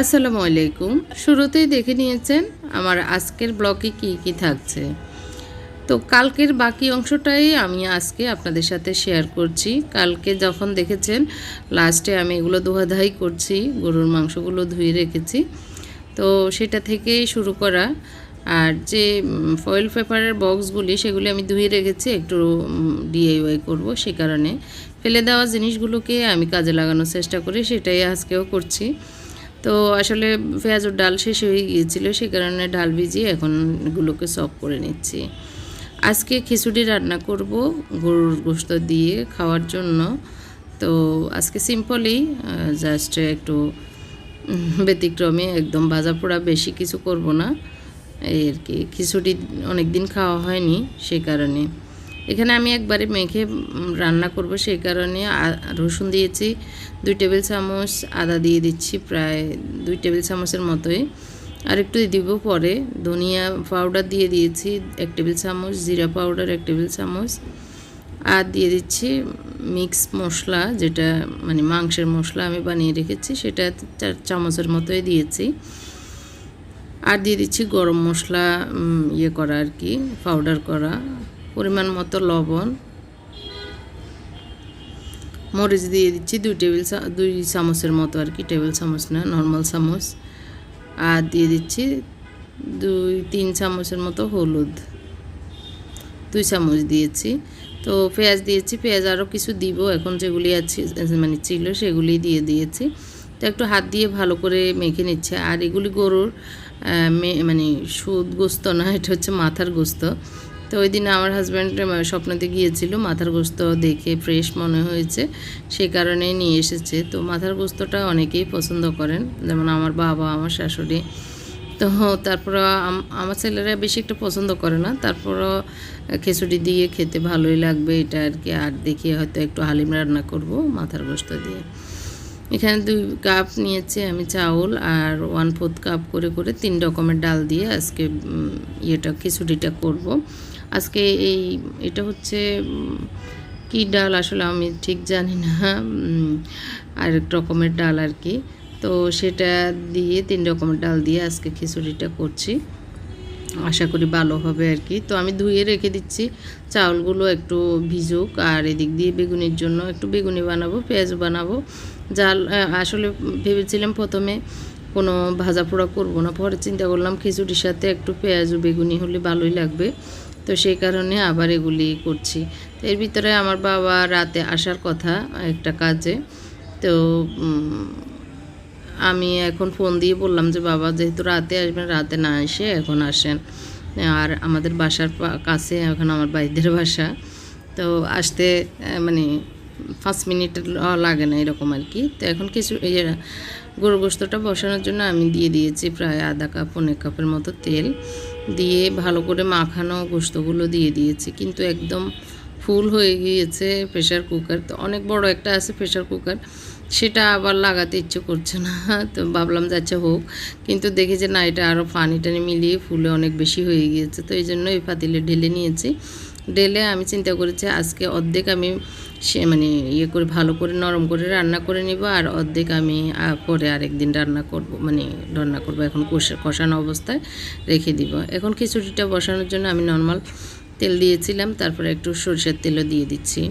আসসালামু আলাইকুম। শুরুতেই দেখে নিয়েছেন আমার আজকের ব্লগে কি কি থাকছে। তো কালকের বাকি অংশটাই আমি আজকে আপনাদের সাথে শেয়ার করছি। কালকে যখন দেখেছেন, লাস্টে আমি এগুলো ধোয়াধাই করছি, গরুর মাংসগুলো ধুয়ে রেখেছি। তো সেটা থেকেই শুরু করা। আর যে ফয়েল পেপারের বক্সগুলি সেগুলি আমি ধুয়ে রেখেছি, একটু ডিআইওয়াই করব সে কারণে। ফেলে দেওয়া জিনিসগুলোকে আমি কাজে লাগানোর চেষ্টা করি, সেটাই আজকেও করছি। তো আসলে পেঁয়াজুর ডাল শেষ হয়ে গিয়েছিল, সে কারণে ডাল ভিজিয়ে এখন এগুলোকে সফ করে নিচ্ছি। আজকে খিচুড়ি রান্না করব, গরুর গোস্ত দিয়ে খাওয়ার জন্য। তো আজকে সিম্পলি জাস্ট একটু ব্যতিক্রমে, একদম ভাজা পোড়া বেশি কিছু করব না। এই আর কি, খিচুড়ি অনেক দিন খাওয়া হয়নি সেই কারণে। এখানে আমি একবারে মেখে রান্না করব সেই কারণে রসুন দিয়েছি, দুই টেবিল চামচ আদা দিয়ে দিচ্ছি প্রায় দুই টেবিল চামচের মতোই। আর একটু দিব পরে ধনিয়া পাউডার দিয়ে দিয়েছি, এক টেবিল চামচ, জিরা পাউডার এক টেবিল চামচ। আর দিয়ে দিচ্ছি মিক্স মশলা, যেটা মানে মাংসের মশলা আমি বানিয়ে রেখেছি, সেটা চার চামচের মতোই দিয়েছি। আর দিয়ে দিচ্ছি গরম মশলা ইয়ে করা আর কি পাউডার করা। পরিমাণ মতো লবণ, মরিচ দিয়ে দিচ্ছি দুই টেবিল দুই চামচের মতো আর কি, টেবিল চামচ না, নর্মাল চামচ। আর দিয়ে দিচ্ছি দুই, তিন চামচের মতো হলুদ। দুই চামচ দিয়েছি। তো পেঁয়াজ দিয়েছি, পেঁয়াজ আরও কিছু দিব। এখন যেগুলি আছে মানে ছিল সেগুলি দিয়ে দিয়েছি। তো একটু হাত দিয়ে ভালো করে মেখে নিচ্ছে। আর এগুলি গরুর মানে সুদ গোস্ত না, এটা হচ্ছে মাথার গোস্ত। তো ওই দিন আমার হাজব্যান্ড স্বপ্নতে গিয়েছিল, মাথার গোস্ত দেখে ফ্রেশ মনে হয়েছে সেই কারণেই নিয়ে এসেছে। তো মাথার গোস্তটা অনেকেই পছন্দ করেন, যেমন আমার বাবা, আমার শাশুড়ি। তো তারপর আম- আমার ছেলেরা বেশি একটা পছন্দ করে না, তারপরও খিচুড়ি দিয়ে খেতে ভালোই লাগবে এটা আর কি। আর দেখি হয়তো একটু হালিম রান্না করব মাথার গোস্ত দিয়ে। এখানে দুই কাপ নিয়েছি আমি চাউল আর ওয়ান ফোর্থ কাপ করে করে তিন রকমের ডাল দিয়ে আজকে ইয়েটা, খিচুড়িটা করব। আজকে এই, এটা হচ্ছে কী ডাল আসলে আমি ঠিক জানি না আরেক রকমের ডাল আর কি। তো সেটা দিয়ে, তিন রকমের ডাল দিয়ে আজকে খিচুড়িটা করছি। আশা করি ভালো হবে আর কি। তো আমি ধুয়ে রেখে দিচ্ছি। চাউলগুলো একটু ভিজুক আর এদিক দিয়ে বেগুনির জন্য একটু বেগুনি বানাবো, পেঁয়াজ বানাবো। জাল আসলে ভেবেছিলাম প্রথমে কোনো ভাজা পোড়া করব না, পরে চিন্তা করলাম খিচুড়ির সাথে একটু পেঁয়াজ বেগুনি হলে ভালোই লাগবে। তো সেই কারণে আবার এগুলি করছি। তো এর ভিতরে আমার বাবা রাতে আসার কথা একটা কাজে। তো আমি এখন ফোন দিয়ে বললাম যে, বাবা, যেহেতু রাতে আসবেন, রাতে না এসে এখন আসেন। আর আমাদের বাসার কাছে এখন আমার বাইদের বাসা। তো আসতে মানে পাঁচ মিনিট লাগে না এরকম আর কি। তো এখন কিছু, এই গরু গোস্তটা বসানোর জন্য আমি দিয়ে দিয়েছি প্রায় আধা কাপ, পনেরো কাপের মতো তেল। দিয়ে ভালো করে মাখানো গোস্তগুলো দিয়ে দিয়েছি। কিন্তু একদম ফুল হয়ে গিয়েছে প্রেশার কুকার তো অনেক বড় একটা আছে প্রেশার কুকার সেটা আবার লাগাতে ইচ্ছে করছে না। তো ভাবলাম যাচ্ছে হোক। কিন্তু দেখি যে না, এটা আরও পানি টানি মিলিয়ে ফুলে অনেক বেশি হয়ে গিয়েছে। তো এই জন্য এই পাতিলে ঢেলে নিয়েছি। ঢেলে আমি চিন্তা করেছি আজকে অর্ধেক আমি সে মানে ইয়ে করে, ভালো করে, নরম করে রান্না করে নিব আর অর্ধেক আমি পরে আরেকদিন রান্না করব মানে রান্না করব, এখন কষা, কষানো অবস্থায় রেখে দিব। এখন খিচুড়িটা বসানোর জন্য আমি নর্মাল তেল দিয়েছিলাম, তারপরে একটু সরষের তেলও দিয়ে দিচ্ছি।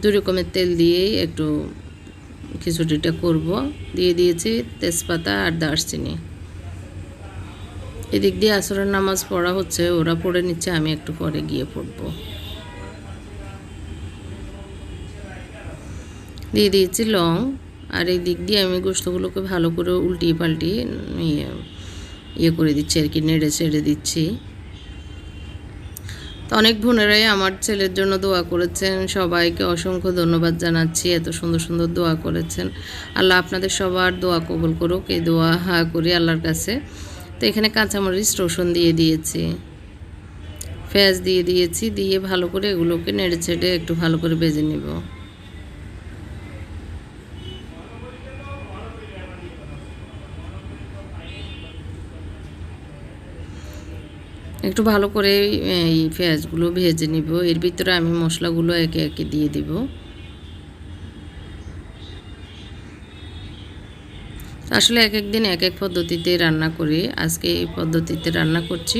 দু রকমের তেল দিয়েই একটু খিচুড়িটা করব। দিয়ে দিয়েছি তেজপাতা আর দারচিনি। এদিক দিয়ে আসরের নামাজ পড়া হচ্ছে, ওরা পড়ে নিচ্ছে, আমি একটু পরে গিয়ে পড়ব। দিয়ে দিয়েছি লং, আর এই দিক দিয়ে আমি গোস্তগুলোকে ভালো করে উল্টিয়ে পাল্টিয়ে ইয়ে ইয়ে করে দিচ্ছি আর কি, নেড়ে ছেড়ে দিচ্ছি। তো অনেক বোনেরাই আমার ছেলের জন্য দোয়া করেছেন, সবাইকে অসংখ্য ধন্যবাদ জানাচ্ছি এত সুন্দর সুন্দর দোয়া করেছেন। আল্লাহ আপনাদের সবার দোয়া কবল করুক, এই দোয়া হা করি আল্লাহর কাছে। তো এখানে কাঁচামরিচ, রসুন দিয়ে দিয়েছি। পেঁয়াজ দিয়ে দিয়েছি, দিয়ে ভালো করে এগুলোকে নেড়ে ছেড়ে একটু ভালো করে বেজে নেব। একটু ভালো করে, এই পেঁয়াজগুলো ভেজে নিব। এর ভিতরে আমি মশলাগুলো একে একে দিয়ে দিব। আসলে এক এক দিন এক এক পদ্ধতিতে রান্না করি। আজকে এই পদ্ধতিতে রান্না করছি।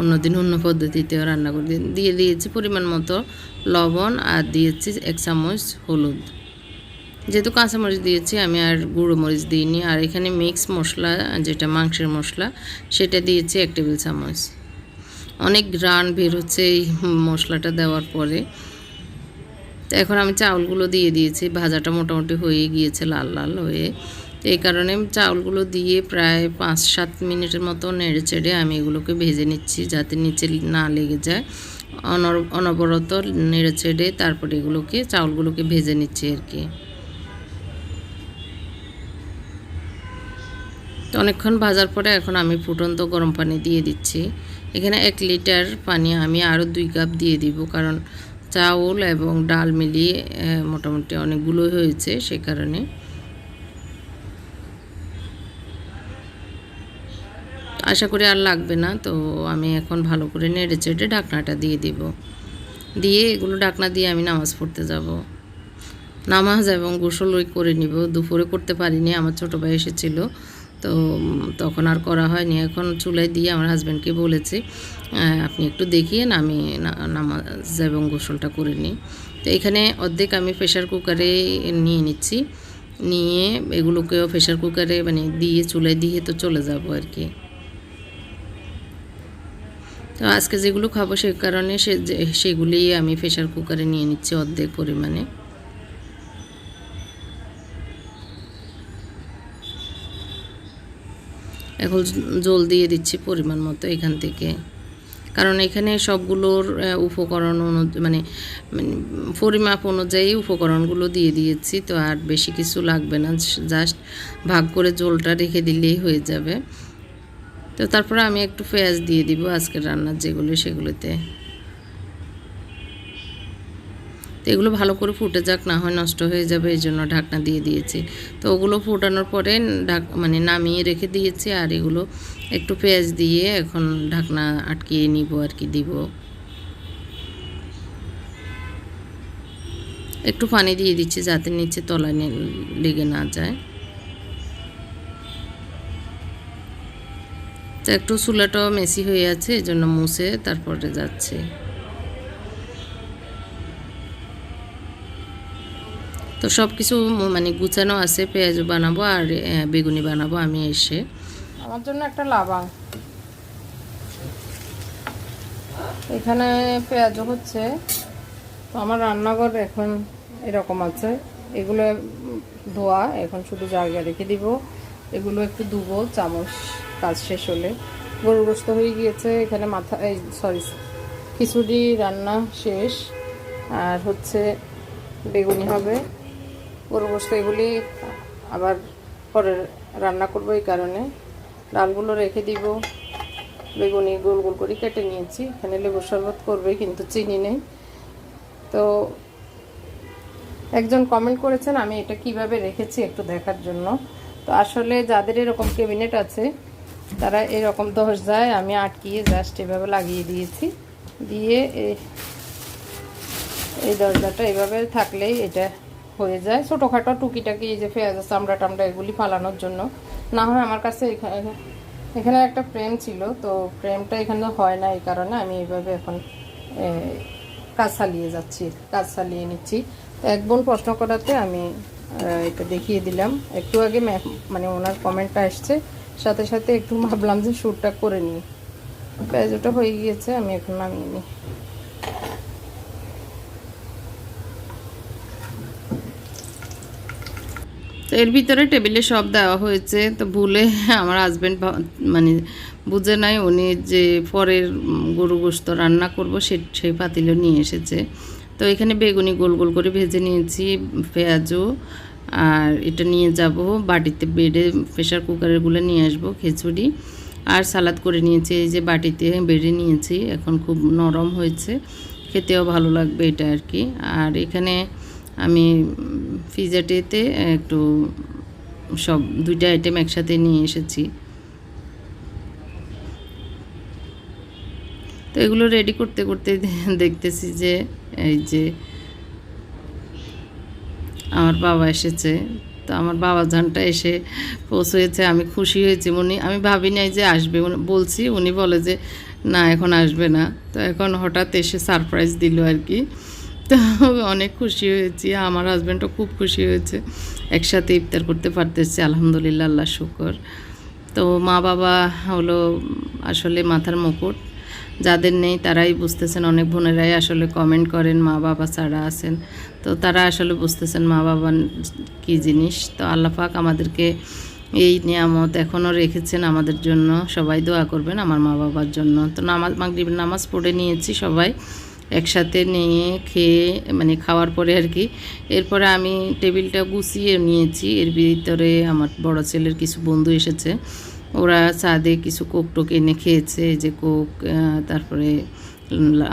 অন্যদিন অন্য পদ্ধতিতেও রান্না করি। দিয়ে দিয়েছি পরিমাণ মতো লবণ আর দিয়েছি এক চামচ হলুদ। যেহেতু কাঁচামরিচ দিয়েছি, আমি আর গুঁড়ো মরিচ দিইনি। আর এখানে মিক্স মশলা, যেটা মাংসের মশলা, সেটা দিয়েছি এক টেবিল চামচ। অনেক গ্রান বের হচ্ছে এই মশলাটা দেওয়ার পরে। তো এখন আমি চাউলগুলো দিয়ে দিয়েছি, ভাজাটা মোটামুটি হয়ে গিয়েছে লাল লাল হয়ে। এই কারণে চাউলগুলো দিয়ে প্রায় পাঁচ সাত মিনিটের মতো নেড়ে চেড়ে আমি এগুলোকে ভেজে নিচ্ছি, যাতে নিচে না লেগে যায়। অনবরত নেড়ে চেড়ে তারপরে এগুলোকে, চাউলগুলোকে ভেজে নিচ্ছি আর কি। অনেকক্ষণ ভাজার পরে এখন আমি ফুটন্ত গরম পানি দিয়ে দিচ্ছি। এখানে এক লিটার পানি আমি আরও দুই কাপ দিয়ে দিব, কারণ চাউল এবং ডাল মিলিয়ে মোটামুটি অনেকগুলো হয়েছে সে কারণে। আশা করি আর লাগবে না, তো আমি এখন ভালো করে নেড়ে চেড়ে ঢাকনাটা দিয়ে দিব। দিয়ে এগুলো ঢাকনা দিয়ে আমি নামাজ পড়তে যাব। নামাজ এবং গোসল ওই করে নিব। দুপুরে করতে পারিনি, আমার ছোটো ভাই এসেছিল। তো তখন আর করা হয়নি। এখন চুলায় দিয়ে আমার হাজব্যান্ডকে বলেছি আপনি একটু দেখিয়ে আমি নামাজ এবং গোসলটা করে নিই। তো এখানে অর্ধেক আমি প্রেশার কুকারে নিয়ে নিচ্ছি। নিয়ে এগুলোকেও প্রেশার কুকারে মানে দিয়ে, চুলায় দিয়ে তো চলে যাব আর কি। তো আজকে যেগুলো খাব সে কারণে সে সেগুলিই আমি প্রেশার কুকারে নিয়ে নিচ্ছি অর্ধেক পরিমাণে। এখন জল দিয়ে দিচ্ছি পরিমাণ মতো এখান থেকে। কারণ এখানে সবগুলোর উপকরণ মানে মানে পরিমাপ অনুযায়ী উপকরণগুলো দিয়ে দিয়েছি। তো আর বেশি কিছু লাগবে না জাস্ট ভাগ করে জলটা রেখে দিলেই হয়ে যাবে। তো তারপরে আমি একটু পেঁয়াজ দিয়ে দিব, আজকের রান্নার যেগুলো সেগুলোতে। তো এগুলো ভালো করে ফুটে যাক, না হয় নষ্ট হয়ে যাবে, এই জন্য ঢাকনা দিয়ে দিয়েছি। তো ওগুলো ফোটানোর পরে ঢাক মানে নামিয়ে রেখে দিয়েছি, আর এগুলো একটু পেঁয়াজ দিয়ে এখন ঢাকনা আটকিয়ে নিব আর কি, দিব। একটু পানি দিয়ে দিচ্ছি যাতে নিচে তলায় লেগে না যায়। তো একটু চুলাটাও মেসি হয়ে আছে, এই জন্য মুছে, তারপরে যাচ্ছে। তো সব কিছু মানে গুছানো আছে, পেঁয়াজ বানাবো আর বেগুনি বানাবো আমি এসে। আমার জন্য একটা লাবাং। এখানে পেঁয়াজ হচ্ছে আমার রান্নাঘর এখন এরকম আছে। এগুলো ধোয়া, এখন শুধু জায়গা রেখে দিব। এগুলো একটু ধুবো, চামচ কাজ শেষ হলে। গরুগ্রস্ত হয়ে গিয়েছে, এখানে মাথা এই সরি খিচুড়ি রান্না শেষ। আর হচ্ছে বেগুনি হবে। গোস্ত এগুলি আবার পরে রান্না করব এই কারণে। ডালগুলো রেখে দিব। বেগুনি গোল গোল করে কেটে নিয়েছি। এখানে লেবুর শরবত করবে, কিন্তু চিনি নেই। তো একজন কমেন্ট করেছেন, আমি এটা কীভাবে রেখেছি একটু দেখার জন্য? তো আসলে যাদের এরকম ক্যাবিনেট আছে, তারা এরকম দশ যায়, আমি আটকিয়ে জাস্ট এভাবে লাগিয়ে দিয়েছি। দিয়ে এই দরজাটা এভাবে থাকলেই এটা হয়ে যায়। ছোটোখাটো টুকিটাকি এই যে পেঁয়াজ চামড়া টামড়া এগুলি ফালানোর জন্য। না হয় আমার কাছে এখানে একটা ফ্রেম ছিল, তো ফ্রেমটা এখানে হয় না এই কারণে আমি এইভাবে এখন কাজ চালিয়ে যাচ্ছি, কাজ চালিয়ে নিচ্ছি। এক বোন প্রশ্ন করাতে আমি এটা দেখিয়ে দিলাম। একটু আগে মানে ওনার কমেন্টটা আসছে, সাথে সাথে একটু ভাবলাম যে শ্যুটটা করে নিই। পেঁয়াজটা হয়ে গিয়েছে, আমি এখন নামিয়ে নিই। তো এর ভিতরে টেবিলে সব দেওয়া হয়েছে। তো ভুলে আমার হাজব্যান্ড মানে বুঝে নাই উনি যে পরের গরু গোস্ত রান্না করব সে সেই পাতিলও নিয়ে এসেছে। তো এখানে বেগুনি গোল গোল করে ভেজে নিয়েছি পেঁয়াজও আর এটা নিয়ে যাব। বাটিতে বেড়ে প্রেশার কুকারেরগুলো নিয়ে আসব খিচুড়ি। আর সালাদ করে নিয়েছি, এই যে বাটিতে বেড়ে নিয়েছি, এখন খুব নরম হয়েছে। খেতেও ভালো লাগবে এটা আর কি। আর এখানে আমি পিজাটিতে একটু সব দুইটা আইটেম একসাথে নিয়ে এসেছি। তো এগুলো রেডি করতে করতে দেখতেছি যে, এই যে আমার বাবা এসেছে। তো আমার বাবা জানটা এসে পৌঁছেছে, আমি খুশি হয়েছি। উনি, আমি ভাবি নাই যে আসবে। বলছি, উনি বলে যে, না, এখন আসবে না। তো এখন হঠাৎ এসে সারপ্রাইজ দিল আর কি। তো অনেক খুশি হয়েছি, আমার হাজব্যান্ডও খুব খুশি হয়েছে, একসাথে ইফতার করতে পারতেছি, আলহামদুলিল্লাহ, আল্লাহ শুকর। তো মা বাবা হলো আসলে মাথার মুকুট, যাদের নেই তারাই বুঝতেছেন, অনেক বোনেরাই আসলে কমেন্ট করেন মা বাবা ছাড়া আছেন, তো তারা আসলে বুঝতেছেন মা বাবা কী জিনিস, তো আল্লাহ পাক আমাদেরকে এই নিয়ামত এখনও রেখেছেন আমাদের জন্য, সবাই দোয়া করবেন আমার মা বাবার জন্য। তো নামাজ, মাগরিবের নামাজ পড়ে নিয়েছি সবাই। একসাথে নিয়ে খেয়ে মানে খাওয়ার পরে আর কি, এরপরে আমি টেবিলটা গুছিয়ে নিয়েছি। এর ভিতরে আমার বড় ছেলের কিছু বন্ধু এসেছে। ওরা চাঁদে কিছু কোক টোক এনে খেয়েছে, যে কোক তারপরে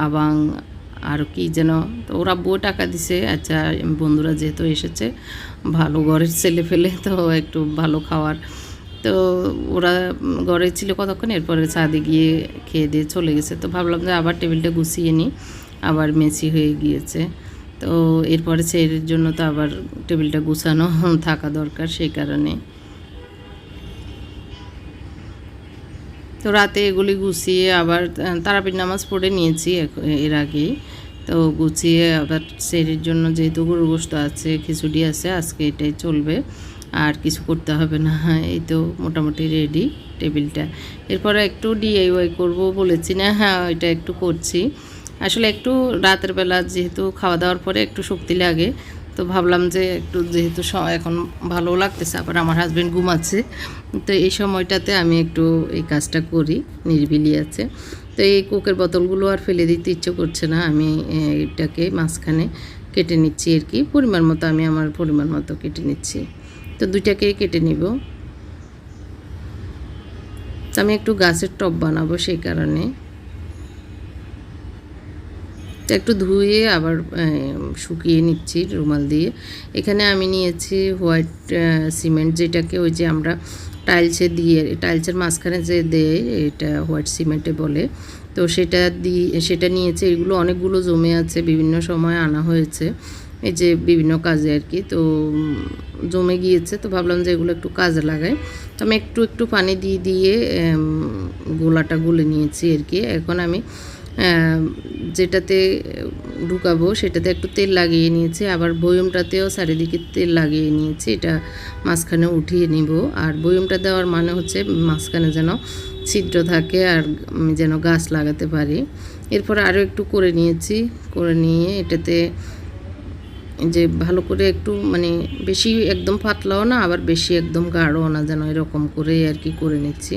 আবাং আর কি যেন। তো ওরা বউ টাকা দিছে আচ্ছা বন্ধুরা যেহেতু এসেছে, ভালো ঘরের ছেলে ফেলে তো একটু ভালো খাওয়ার। তো ওরা ঘরে ছিল কতক্ষণ, এরপরে ছাদে গিয়ে খেয়ে দিয়ে চলে গেছে। তো ভাবলাম যে আবার টেবিলটা গুছিয়ে নিই। আবার মেসি হয়ে গিয়েছে। তো এরপরে ছেলের জন্য তো আবার টেবিলটা গুছানো থাকা দরকার সেই কারণে। তো রাতে এগুলি গুছিয়ে আবার তারাপীঠ নামাজ পড়ে নিয়েছি এর আগেই। তো গুছিয়ে আবার সেরির জন্য যেহেতু গরু গোস্ত আছে, খিচুড়ি আছে, আজকে এটাই চলবে। আর কিছু করতে হবে না, এই তো মোটামুটি রেডি টেবিলটা। এরপরে একটু ডিআইওয়াই করব বলেছি না হ্যাঁ এটা একটু করছি। আসলে একটু রাতের বেলা যেহেতু খাওয়া দাওয়ার পরে একটু শক্তি লাগে, তো ভাবলাম যে একটু যেহেতু এখন ভালো লাগতেছে, আবার আমার হাজব্যান্ড ঘুমাচ্ছে, তো এই সময়টাতে আমি একটু এই কাজটা করি, নিরিবিলি আছে। তো এই কোকের বোতলগুলো আর ফেলে দিতে ইচ্ছে করছে না, আমি এটাকে মাঝখানে কেটে নিচ্ছি আর কি, পরিমাণ মতো আমি আমার পরিমাণ মতো কেটে নিচ্ছি। তো দুইটাকেই কেটে নিব। আমি একটু গাছের টব বানাবো সেই কারণে। তো একটু ধুয়ে আবার শুকিয়ে নিচ্ছি রুমাল দিয়ে। এখানে আমি নিয়েছি হোয়াইট সিমেন্ট যেটাকে ওই যে আমরা টাইলসে দিয়ে, টাইলসের মাঝখানে যে দেয় এটা হোয়াইট সিমেন্টে বলে। তো সেটা দিয়ে, সেটা নিয়েছে। এগুলো অনেকগুলো জমে আছে, বিভিন্ন সময় আনা হয়েছে। এই যে বিভিন্ন কাজে আর কি। তো, জমে গিয়েছে। তো ভাবলাম যে এগুলো একটু কাজে লাগাই। তো আমি একটু একটু পানি দিয়ে দিয়ে গোলাটা গুলে নিয়েছি আর কি। এখন আমি যেটাতে ঢুকাবো সেটাতে একটু তেল লাগিয়ে নিয়েছি, আবার বয়মটাতেও চারিদিকে তেল লাগিয়ে নিয়েছি, এটা মাঝখানে উঠিয়ে নিব। আর বয়মটা দেওয়ার মানে হচ্ছে মাঝখানে যেন ছিদ্র থাকে আর যেন গাছ লাগাতে পারি। এরপর আরও একটু করে নিয়েছি, করে নিয়ে এটাতে যে ভালো করে একটু মানে বেশি একদম পাতলাও না, আবার বেশি একদম গাঢ়ও না, যেন এরকম করে আর কি করে নিচ্ছি।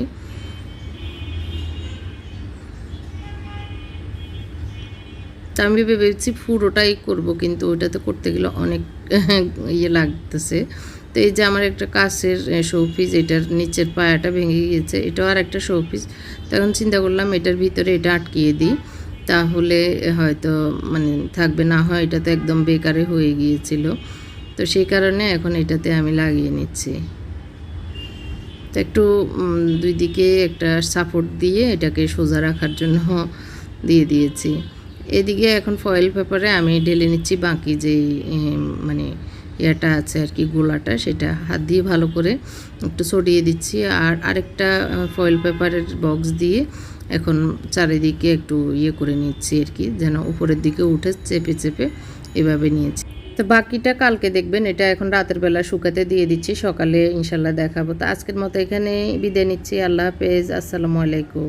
তা আমি ভেবেছি পুরোটাই করব, কিন্তু ওইটাতে করতে গেলে অনেক ইয়ে লাগতেছে। তো এই যে আমার একটা কাছের শোপিস, এটার নিচের পায়াটা ভেঙে গিয়েছে, এটাও আর একটা শোপিস। তখন চিন্তা করলাম এটার ভিতরে এটা আটকিয়ে দিই, তাহলে হয়তো মানে থাকবে, না হয় এটা তো একদম বেকারে হয়ে গিয়েছিল। তো সেই কারণে এখন এটাতে আমি লাগিয়ে নিচ্ছি। তো একটু দুই দিকে একটা সাপোর্ট দিয়ে এটাকে সোজা রাখার জন্য দিয়ে দিয়েছি। এদিকে এখন ফয়েল পেপারে আমি ঢেলে নিচ্ছি বাকি যে মানে ইয়াটা আছে আর কি, গোলাটা, সেটা হাত দিয়ে ভালো করে একটু ছড়িয়ে দিচ্ছি। আর আরেকটা ফয়েল পেপারের বক্স দিয়ে এখন চারিদিকে একটু ইয়ে করে নিচ্ছি আর কি, যেন উপরের দিকে উঠে চেপে চেপে এভাবে নিয়েছি। তো বাকিটা কালকে দেখবেন, এটা এখন রাতের বেলা শুকাতে দিয়ে দিচ্ছি, সকালে ইনশাল্লাহ দেখাবো। তো আজকের মতো এখানে বিদায় নিচ্ছি, আল্লাহ হাফেজ, আসসালামু আলাইকুম।